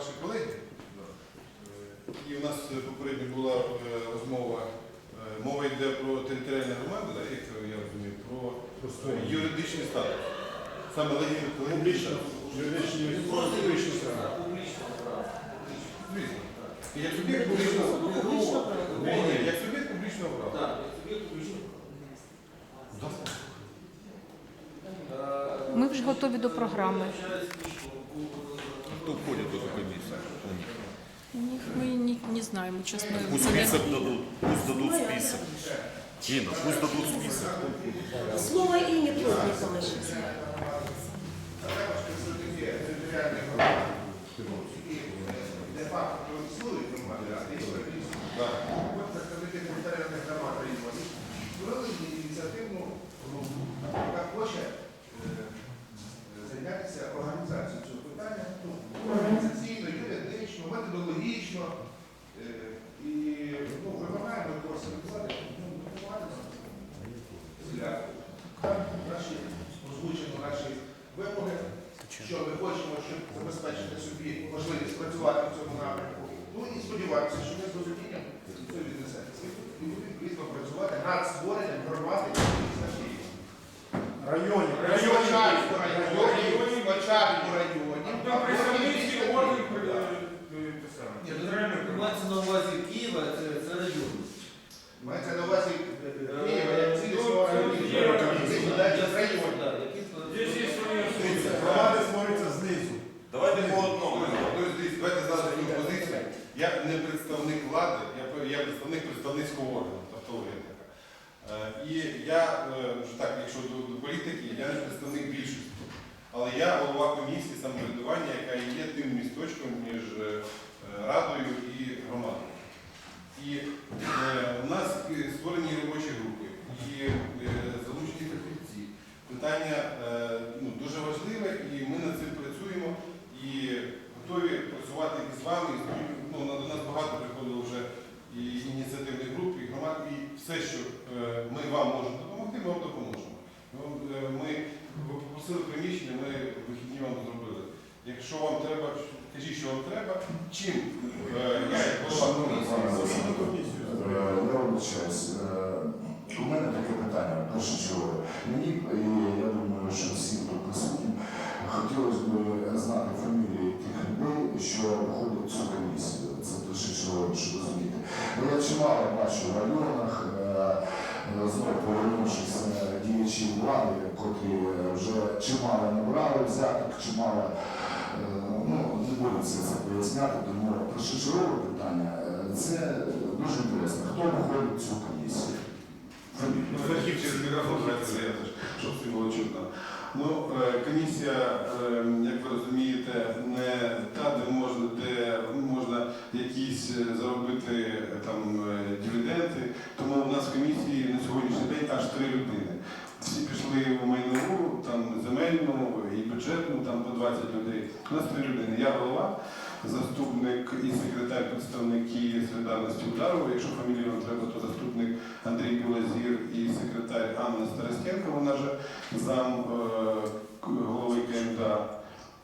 ваші колеги. І у нас попередньо була е, розмова, е, мова йде про територіальну громаду, да, як я розумію, про е, юридичний статус. Саме легітимний справи. Звісно. Як суб'єкт публічного права. Як суб'єкт публічного права. Так, як суб'єкт публічного Ми вже готові до програми. Кто входит в эту комиссию? Ні, Ми не, не знаємо, чесно. Пусть список дадут, пусть дадут список. Инна, пусть дадут список. Слово имя Плотникова сейчас. існують а є юридично. Так. От представники територіальних громад районів створили ініціативну групу, яка хоче е, зайнятися організацією цього питання, ну, організаційно, юридично, методологічно. Е, І ну, вимагаємо курси влади, ну, допомагати нам. Зіляти. Там наші озвучено наші вимоги, що ми хочемо, щоб забезпечити собі можливість працювати в цьому напрямку. Ну і сподіваємося, що ми з розумінням це віднесемося. І будемо відповідно працювати над створенням громади міста Києва. Районів. Спочатку районів, спочатку районів, а Там потім представницький міста орган Києва. Ні, ну, мається на увазі Києва, це, це район. Мається на увазі Києва, як цілісного району. Києва, Це задача районів. Так, які Здесь есть свои Дивіться, особи. Громади створюються знизу. Давайте по одному. Тобто, дивіться, давайте зараз цю позицію. Я не представник влади, я, я представник представницького органу, тавтологія така. Е, І я, вже так, якщо до, до політики, я не представник більшості. Але я голова комісії самоврядування, яка є тим місточком між е, радою і громадою. І е, у нас створені робочі групи і е, залучені фахівці. Питання е, ну, дуже важливе, і ми над цим працюємо і готові працювати і з вами. І, ну, до нас багато приходило вже і ініціативних груп, і громад, і все, що е, ми вам можемо допомогти, ми вам допоможемо. Ми, вам, е, ми ви попросили приміщення, ми вихідні вам зробили. Якщо вам треба, кажіть, що вам треба, чим е, я як голова комісії. Е, Я вибачаюсь. Е, У мене таке питання, перше чого. Мені, і я думаю, що всім тут присутнім, хотілося б знати фамілії тих людей, що входять в цю комісію. Це перше чого, щоб розуміти. Бо я бачу в районах, е, е, знову повернувшись е, діячі влади, котрі вже чимало набрали взяток, чимало Ну, не буду це, поясняти, тому про першочергове питання це дуже інтересно. Хто виходить цю комісію? Фахів через мікрофон щоб всім було чутно. Ну, комісія, як ви розумієте, не та, де можна, де можна якісь заробити е, там е, дивіденди. Тому у нас в комісії на сьогоднішній день аж три людини. Всі пішли у майнову, там земельну і бюджетну, там по 20 людей. У нас три людини. Я голова, заступник і секретар представники солідарності удару. Якщо фамілію вам треба, то заступник Андрій Білозір і секретар Анна Старостенко, вона же зам е, голови КМДА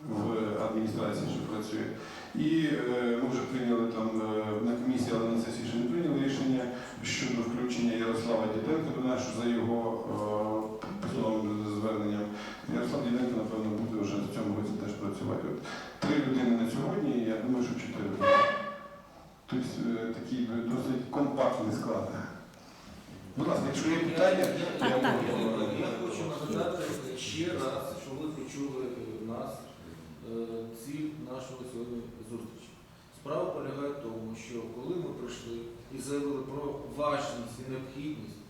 в адміністрації, що працює. І е, ми вже прийняли там е, на комісії, але на сесії ще не прийняли рішення щодо включення Ярослава Діденка до нас, що за його зверненням. Ярослав Діденко, напевно, буде вже в цьому році теж працювати. От три людини на сьогодні, і я думаю, що чотири. Тобто е, такий досить компактний склад. Будь ласка, якщо є питання, Так, я можу. Я хочу нагадати ще раз, що ви почули нас, е, ціль нашого сьогодні зустрічі. Справа полягає в тому, що коли ми прийшли і заявили про важність і необхідність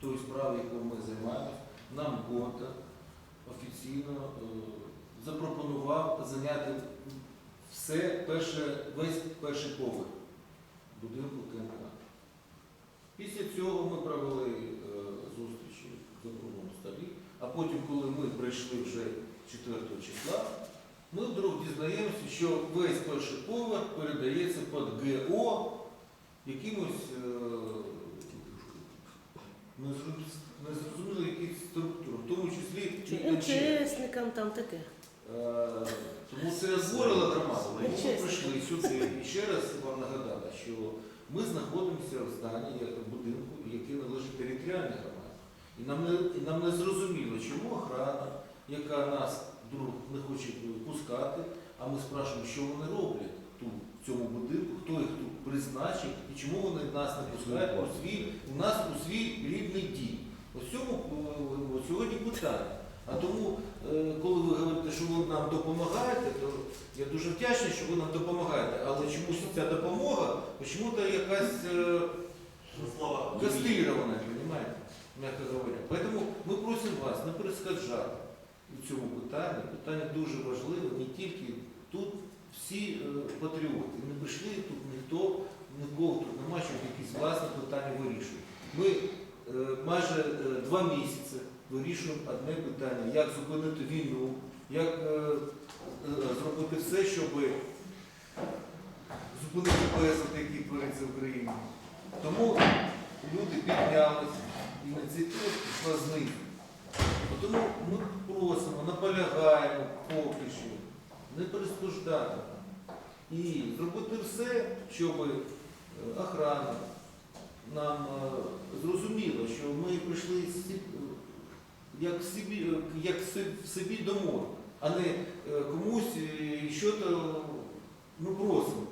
тої справи, якою ми займаємося, нам Гонта офіційно е, запропонував зайняти все перше, весь перший поверх будинку КМК. Після цього ми провели е, зустрічі в круглому столі, а потім, коли ми прийшли вже 4 числа, ми вдруг дізнаємося, що весь перший поверх передається під ГО якимось незрозуміло якісь структурам, в тому числі і МЧС. МЧСникам там таке. Е, Тому це зборила громаду. Тому ми прийшли сюди. І ще раз вам нагадати, що ми знаходимося в зданні як- будинку, який належить територіальній громаді. І нам не, і нам не зрозуміло, чому охрана, яка нас вдруг не хоче пускати, а ми спрашуємо, що вони роблять тут, в цьому будинку, хто їх тут призначив і чому вони нас не пускають у свій, у нас у свій рідний дім. Ось цьому е, сьогодні питання. А тому, е, коли ви говорите, що ви нам допомагаєте, то я дуже вдячний, що ви нам допомагаєте. Але чомусь ця допомога, чому-то якась е, кастрирована, понимаете, м'яко говоря. Поэтому ми просимо вас не перешкоджати у цьому питанні. Питання дуже важливе, не тільки тут всі е, патріоти. Не прийшли тут ніхто, нікого тут немає, щоб якісь власні питання вирішувати. Ми е, майже е, два місяці вирішуємо одне питання, як зупинити війну, як зробити все, щоб зупинити безлад, який твориться в Україні. Тому люди піднялися, ініціатива пішла знизу. Тому ми просимо, наполягаємо поки що не перешкоджати і зробити все, щоб е, охрана нам е, зрозуміла, що ми прийшли сі- е, як в собі, е, як в си- в собі домой, а не е, комусь е, щось ну, просимо.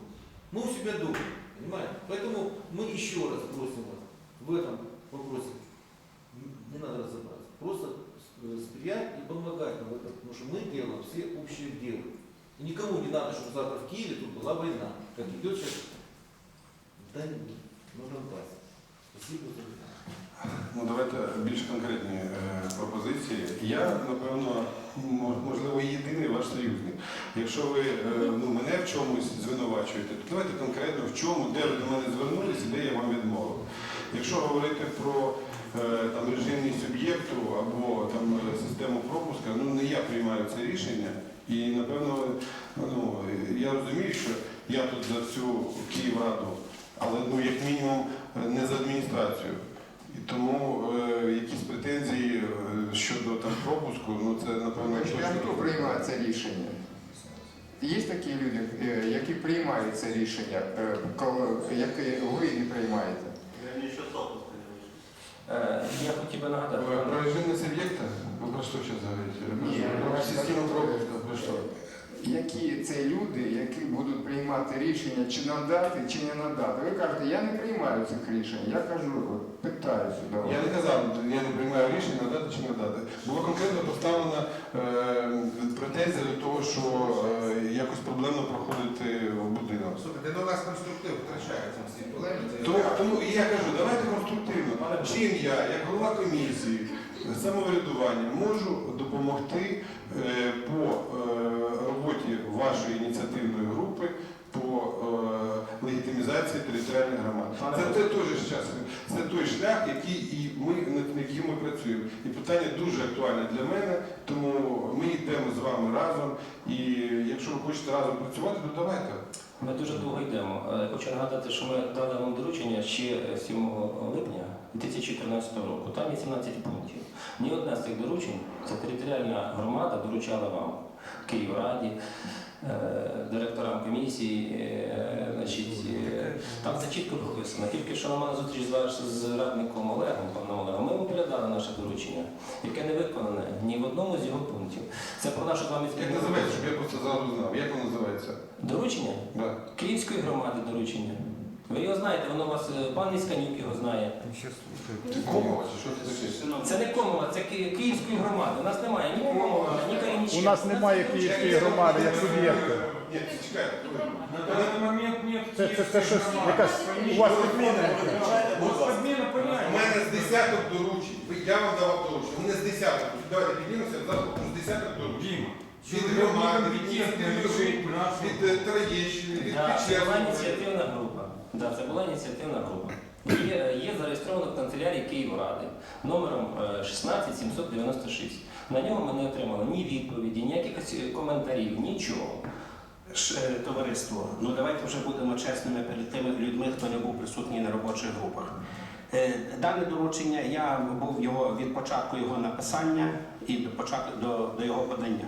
Мы у себя дома, понимаете? Поэтому мы еще раз просим вас в этом вопросе, н- не надо разобраться, просто с- сприять и помогать нам в этом, потому что мы делаем все общее дело. И никому не надо, чтобы завтра в Киеве тут была война, как идет сейчас да, на Донбассе. Спасибо за. Ну, давайте більш конкретні е, пропозиції. Я, напевно, можливо, єдиний ваш союзник. Якщо ви е, ну, мене в чомусь звинувачуєте, то давайте конкретно в чому, де ви до мене звернулися, де я вам відмовив. Якщо говорити про е, там, режимний суб'єкту або там, систему пропуска, ну не я приймаю це рішення. І, напевно, ну, я розумію, що я тут за всю Київраду, але ну, як мінімум не за адміністрацію. І тому е, якісь претензії е, щодо там пропуску, ну це напевно а хто приймає це рішення? Є такі люди, е, які приймають це рішення, е, яке ви не приймаєте? Я хотів би нагадати, Про режимний суб'єкта? Ви про що зараз говорите? Ні, Про систему пропуска, про що? Які це люди, які будуть приймати рішення, чи надати, чи не надати? Ви кажете, я не приймаю цих рішень. Я кажу, питаю сюди. Я не казав, я не приймаю рішення надати чи не надати. Була конкретно поставлена е, претензія до того, що е, якось проблемно проходити в будинок. Слухайте, до нас конструктив втрачається в цій полеміці. То, тому я кажу, давайте конструктивно. Чим я, як голова комісії самоврядування, можу допомогти е, по е, роботі вашої ініціативної групи по е, легітимізації територіальних громад. Це, це той час, це той шлях, який і ми над яким ми працюємо. І питання дуже актуальне для мене, тому ми йдемо з вами разом. І якщо ви хочете разом працювати, то давайте. Ми дуже довго йдемо. Е, Хочу нагадати, що ми дали вам доручення ще 7 липня 2014 року. Там є 17 пунктів. Ні одне з цих доручень, це територіальна громада доручала вам Київраді, е, директорам комісії, е, значить, е, там це чітко прописано. Тільки що на мене зустріч з з радником Олегом, паном Олегом, ми йому передали наше доручення, яке не виконане ні в одному з його пунктів. Це про нашу два вами Як називається, щоб я просто зараз знав? Як воно називається? доручення. Да. Київської громади доручення. Ви його знаєте, воно у вас е, пан Ісканюк його знає. Що це таке? Це не Комова, це Ки- Київської громади. У нас немає ні Комова, ні Калініченка. У нас немає Київської громади як суб'єкта. Ні, чекайте. На данный момент нет Це, це, це щось якась у вас підміна якась. Подмена У понятия. мене з десяток доручень. Ви- Я вам давав доручення. У мене з десяток. Давайте піднімемося завтра з десяток доручень. Дима, Від громади, від нашу... від е, Троєщини, від Да, це була Печерської. ініціативна група. Да, це була ініціативна група. Є, є зареєстровано в канцелярії Київради номером е, 16796. На нього ми не отримали ні відповіді, ніяких е, коментарів, нічого. Е, Товариство, ну давайте вже будемо чесними перед тими людьми, хто не був присутній на робочих групах. Е, Дане доручення я був його від початку його написання і до початку до, до його подання.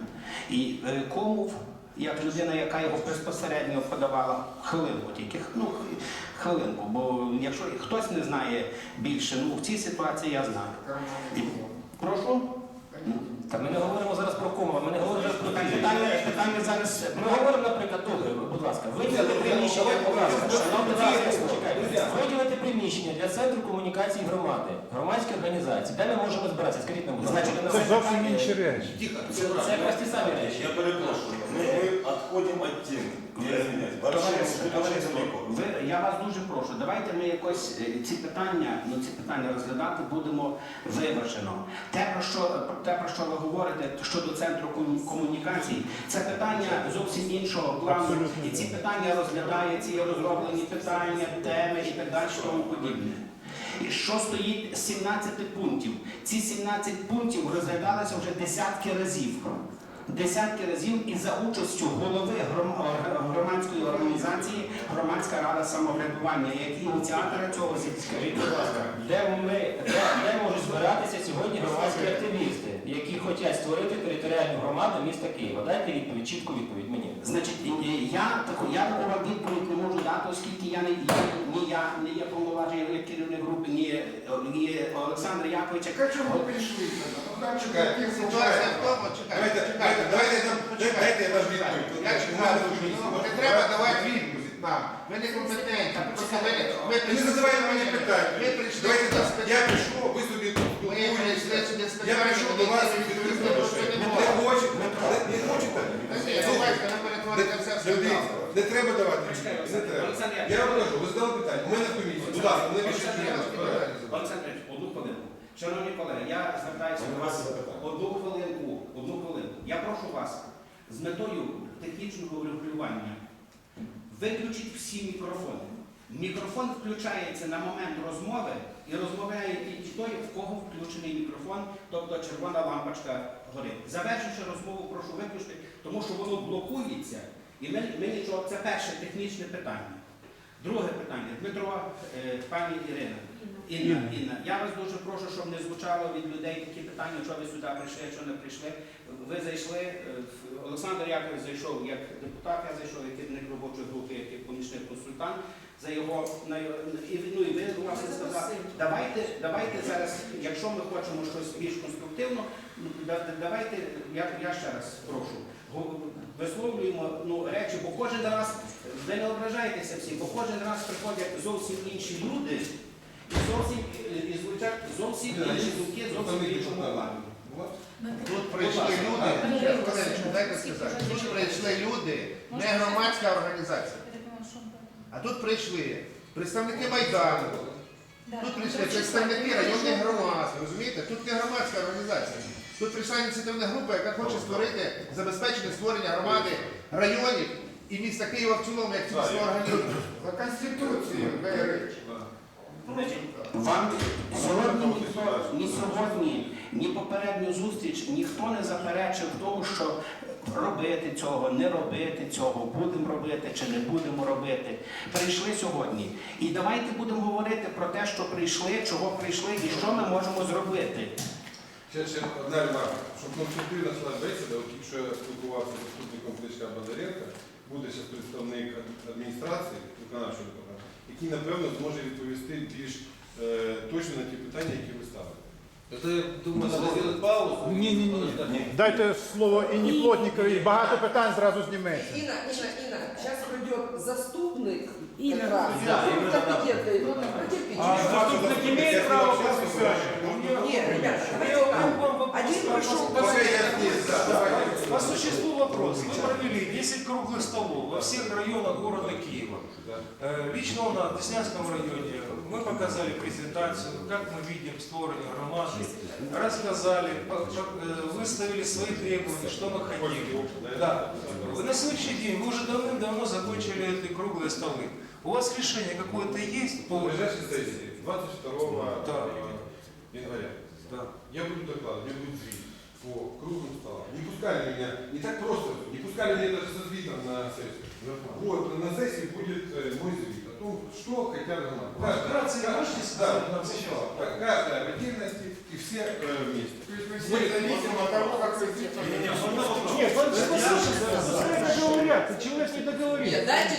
І е, Комов, як людина, яка його безпосередньо подавала, хвилинку тільки ну, хвилинку, бо якщо хтось не знає більше, ну в цій ситуації я знаю. І, прошу. Та ми не говоримо зараз про кому, ми не говоримо про Питання, питання. зараз. Ми говоримо, наприклад, добре, будь ласка, виділити приміщення, будь ласка, шановні колеги, почекайте виділити приміщення для центру комунікації громади, громадської організації, де ми можемо збиратися, скажіть нам, будь ласка. Значить, Це зовсім інші речі. Тихо, Це, це якраз ті самі речі. Я перепрошую. Мы, мы отходим от темы. Я извиняюсь. Вообще, Товариство, очень товариство, далеко. ви, я вас дуже прошу, давайте ми якось е, ці питання, ну ці питання розглядати будемо виважено. Те, про що те, про що ви говорите щодо центру кому- комунікацій, це питання зовсім іншого плану. Абсолютно. І ці питання розглядаються, є розроблені питання, теми і так далі, тому подібне. І що стоїть 17 пунктів? Ці 17 пунктів розглядалися вже десятки разів. Десятки разів і за участю голови е, громадської організації Громадська рада самоврядування, як ініціатора цього Скажіть, будь ласка, де ми де, де можуть збиратися сьогодні громадські активісти, які хочуть створити територіальну громаду міста Києва? Дайте відповідь, чітку відповідь мені. Значить, я таку я вам відповідь не дати, оскільки я не я, ні я не є повноважений як керівник групи, ні, ні Олександр Якович. як- Так чому ви прийшли? Ну, Чекайте, чекайте, давайте, я відповідь. Ну, не треба давати відповідь нам. Ви не компетентні. Не задавайте мені питання. Давайте так. Я прийшов, ви собі тут Ми Я прийшов до вас ви відкрити не хочете? Не хочете? Дивіться. Не треба давати. Почекайте, Не треба. Олександр Я вам кажу, ви задали питання. У мене в комісії. Будь ласка, не більше Олександр. Яковлевич, Олександр Яковлевич, одну хвилинку. Шановні колеги, я звертаюся до вас одну хвилинку, одну хвилинку. Я прошу вас з метою технічного регулювання виключіть всі мікрофони. Мікрофон включається на момент розмови і розмовляє тільки той, в кого включений мікрофон, тобто червона лампочка горить. Завершивши розмову, прошу виключити, тому що воно блокується, і ми, ми нічого. Це перше технічне питання. Друге питання. Дмитро, е, пані Ірина. Інна, Інна, я вас дуже прошу, щоб не звучало від людей такі питання, що ви сюди прийшли, що не прийшли. Ви зайшли, е, Олександр Яковлевич зайшов як депутат, я зайшов як керівник робочої групи, як помічник консультант. За його на ну, і ви власне сказали, давайте, давайте зараз, якщо ми хочемо щось більш конструктивно, ну, да- да- давайте, я, я ще раз прошу, висловлюємо ну, речі, бо кожен раз, ви не ображаєтеся всі, бо кожен раз приходять зовсім інші люди, і зовсім і- звучать зовсім інші думки, зовсім в іншому плані. Тут прийшли люди, дайте сказати, тут прийшли люди, не громадська організація. А тут прийшли представники Майдану, тут прийшли представники районних громад, розумієте? Тут не громадська організація. Тут прийшла ініціативна група, яка хоче створити, забезпечити створення громади районів і міста Києва в цілому, як цілісного організму. За Конституцією, речі. Вам сьогодні ніхто, ні сьогодні, ні попередню зустріч ніхто не заперечив тому, що робити цього, не робити цього, будемо робити чи не будемо робити. Прийшли сьогодні. І давайте будемо говорити про те, що прийшли, чого прийшли і що ми можемо зробити. Ще, ще одна ремарка. Щоб конструктивна йшла бесіда, якщо я спілкувався з заступником Кличка Бондаренка, буде ще представник адміністрації, виконавчого який, напевно, зможе відповісти більш е, точно на ті питання, які ви ставите. Это, я думаю, надо сделать паузу. Ні, ні, ні. Дайте слово Інні Плотніковій, багато питань зразу зніметься. Інна, Інна, Інна, сейчас пройдет заступник. Інна, как раз. да, Інна, да. Капітети. Потерпіть. Заступник имеет право? Нет, ребят, давайте так. Один так, давайте. По существу вопрос. Мы провели 10 круглых столов во всех районах города Киева. Э, Лично у нас в Деснянском районе мы показали презентацию, как мы видим створение громады, рассказали, э, выставили свои требования, что мы хотим. Да. На сегодняшний день мы уже давным-давно закончили эти круглые столы. У вас решение какое-то есть По по... ближайшей сессии, 22 Да. января, Да. я буду докладывать, мне будет звит по круглым столам. Не пускали меня, не так просто, не пускали меня даже со звитом на сессию. Вот, на сессии будет э, мой звит. Ну, что хотят громады. Так, вкратце, Каждая- можете да, сказать нам да, сначала? да, Каждая в отдельности и все э, вместе. То есть мы все зависим от того, какой тип Нет, послушайте, послушайте, говорят, человек не договорил.